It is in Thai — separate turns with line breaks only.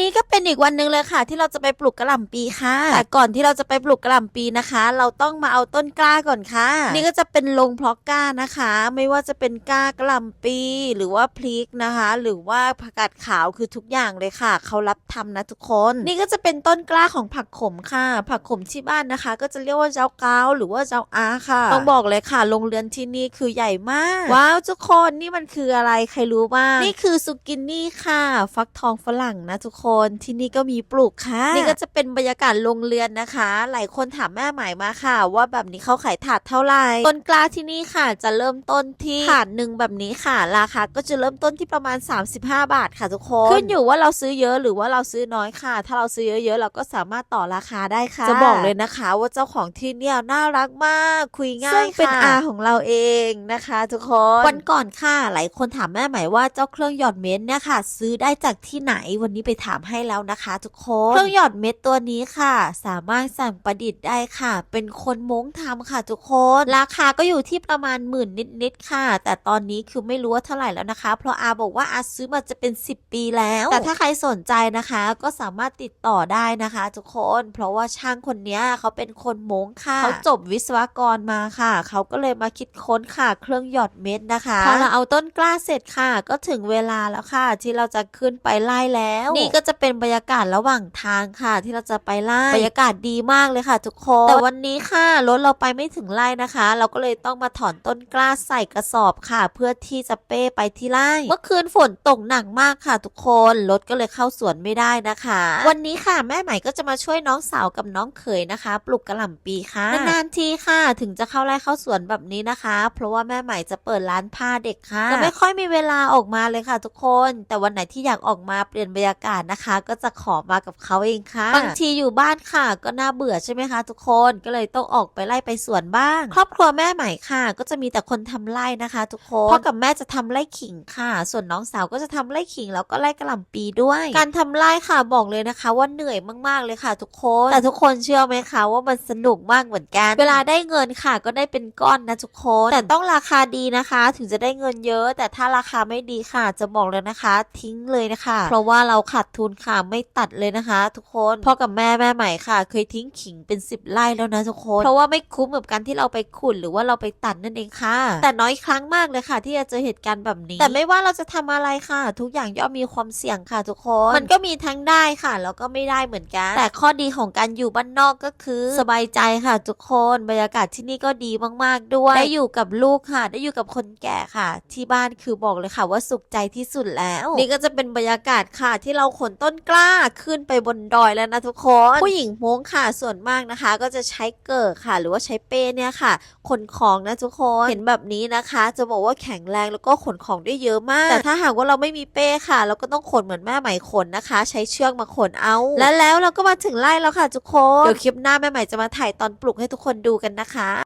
นี้ก็เป็นอีกวันหนึ่งเลยค่ะ ที่เราจะไปปลูกกระหล่ำปีค่ะ แต่ก่อนที่เราจะไปปลูกกระหล่ำปีนะคะ เราต้องมาเอาต้นกล้าก่อนค่ะ นี่ก็จะเป็นลงเพาะกล้านะคะ ไม่ว่าจะเป็นกล้ากระหล่ำปี หรือว่าพริกนะคะ หรือว่าผักกาดขาวคือทุกอย่างเลยค่ะ เขารับทำนะทุกคน นี่ก็จะเป็นต้นกล้าของผักขมค่ะ ผักขมที่บ้านนะคะ ก็จะเรียกว่าเจ้าก้าวหรือว่าเจ้าอาค่ะ ต้องบอกเลยค่ะโรงเรือนที่นี่คือใหญ่มาก ว้าวทุกคนนี่มันคืออะไรใครรู้บ้างนี่คือซุกินี่ค่ะ ฟักทองฝรั่งนะทุกคนที่นี่ก็มีปลูกค่ะ นี่ก็จะเป็นบรรยากาศโรงเรือนนะคะ หลายคนถามแม่หมายมาค่ะ ว่าแบบนี้เขาขายถาดเท่าไหร่ต้นกล้าที่นี่ค่ะ จะเริ่มต้นที่ถาดหนึ่งแบบนี้ค่ะ ราคาก็จะเริ่มต้นที่ประมาณ 35 บาทค่ะทุกคนขึ้นอยู่ว่าเราซื้อเยอะหรือว่าเราซื้อน้อยค่ะ ถ้าเราซื้อเยอะๆเราก็สามารถต่อราคาได้ค่ะ จะบอกเลยนะคะว่าเจ้าของที่เนี่ยน่ารักมาก คุยง่าย
ซึ่งเป็น
ค่ะ
อา
ของเราเองนะคะ ทุกคนวันก่อนค่ะ หลายคนถามแม่หมายว่าเจ้าเครื่องหยอดเม็ดเนี่ยค่ะ ซื้อได้จากที่ไหนวันนี้ไปถามให้แล้วนะคะ ทุกคนเครื่องหยอดเม็ดตัวนี้ค่ะ สามารถสั่งประดิษฐ์ได้ค่ะ เป็นคนม้งทำค่ะ ทุกคน ราคาก็อยู่ที่ประมาณหมื่นนิดๆค่ะ แต่ตอนนี้คือไม่รู้ว่าเท่าไหร่แล้วนะคะ เพราะอาบอกว่าอาซื้อมาจะเป็น 10 ปีแล้ว แต่ถ้าใครสนใจนะคะ ก็สามารถติดต่อได้นะคะ ทุกคน เพราะว่าช่างคนเนี้ยเขาเป็นคนม้งค่ะเขาจบวิศวกรมาค่ะ เขาก็เลยมาคิดค้นค่ะ เครื่องหยอดเม็ดนะคะพอเราเอาต้นกล้าเสร็จค่ะ ก็ถึงเวลาแล้วค่ะ ที่เราจะขึ้นไปไล่แล้ว นี่ก็จะเป็นบรรยากาศระหว่างทางค่ะ ที่เราจะไปไล่บรรยากาศดีมากเลยค่ะ ทุกคนแต่วันนี้ค่ะรถเราไปไม่ถึงไล่นะคะ เราก็เลยต้องมาถอนต้นกล้าใส่กระสอบค่ะ เพื่อที่จะเป้ไปที่ไร่เมื่อคืนฝนตกหนักมากค่ะ ทุกคนรถก็เลยเข้าสวนไม่ได้นะคะ วันนี้ค่ะแม่ใหม่ก็จะมาช่วยน้องสาวกับน้องเขยนะคะ ปลูกกระหล่ำปีค่ะนานๆทีค่ะ ถึงจะเข้าไร่เข้าสวนแบบนี้นะคะ เพราะว่าแม่ใหม่จะเปิดร้านผ้าเด็กค่ะจะไม่ค่อยมีเวลาออกมาเลยค่ะ ทุกคน แต่วันไหนที่อยากออกมาเปลี่ยนบรรยากาศนะคะก็จะขอมากับเขาเองค่ะบางทีอยู่บ้านค่ะ ก็น่าเบื่อใช่ไหมคะทุกคนก็เลยต้องออกไปไล่ไปสวนบ้าง ครอบครัวแม่ใหม่ค่ะ ก็จะมีแต่คนทำไร่นะคะ ทุกคนพ่อกับแม่จะทำไร่ขิงค่ะ ส่วนน้องสาวก็จะทำไร่ขิงแล้วก็ไร่กระหล่ำปีด้วย การทำไร่ค่ะบอกเลยนะคะ ว่าเหนื่อยมากๆเลยค่ะ ทุกคนแต่ทุกคนเชื่อไหมคะว่ามันสนุกมากเหมือนกัน เวลาได้เงินค่ะ ก็ได้เป็นก้อนนะทุกคนแต่ต้องราคาดีนะคะ ถึงจะได้เงินเยอะ แต่ถ้าราคาไม่ดีค่ะ จะบอกเลยนะคะ ทิ้งเลยนะคะ เพราะว่าเราขาดทุนค่ะไม่ตัดเลยนะคะ ทุกคนพ่อกับแม่แม่ใหม่ค่ะ เคยทิ้งขิงเป็น 10ไร่แล้วนะทุกคน เพราะว่าไม่คุ้มกับการที่เราไปขุดหรือว่าเราไปตัดนั่นเองค่ะ แต่น้อยครั้งมากเลยค่ะ ที่จะเจอเหตุการณ์แบบนี้ แต่ไม่ว่าเราจะทำอะไรค่ะ ทุกอย่างย่อมมีความเสี่ยงค่ะ ทุกคน มันก็มีทั้งได้ค่ะแล้วก็ไม่ได้เหมือนกัน แต่ข้อดีของการอยู่บ้านนอกก็คือ สบายใจค่ะ ทุกคนบรรยากาศที่นี่ก็ดีมากๆด้วยได้อยู่กับลูกค่ะ ได้อยู่กับคนแก่ค่ะ ที่บ้านคือบอกเลยค่ะว่าสุขใจที่สุดแล้ว นี่ก็จะเป็นบรรยากาศค่ะที่เราขนนต้นกล้าขึ้นไปบนดอยแล้วนะทุกคน ผู้หญิงม้งค่ะส่วนมากนะคะ ก็จะใช้เกิดค่ะ หรือว่าใช้เป้เนี่ยค่ะ ขนของนะทุกคนเห็นแบบนี้นะคะ จะบอกว่าแข็งแรงแล้วก็ขนของได้เยอะมาก แต่ถ้าหากว่าเราไม่มีเป้ค่ะ เราก็ต้องขนเหมือนแม่ไหม่ขนนะคะ ใช้เชือกมาขนเอา และแล้วเราก็มาถึงไร่แล้วค่ะทุกคนเดี๋ยวคลิปหน้าแม่ไหม่จะมาถ่ายตอนปลุกให้ทุกคนดูกันนะคะ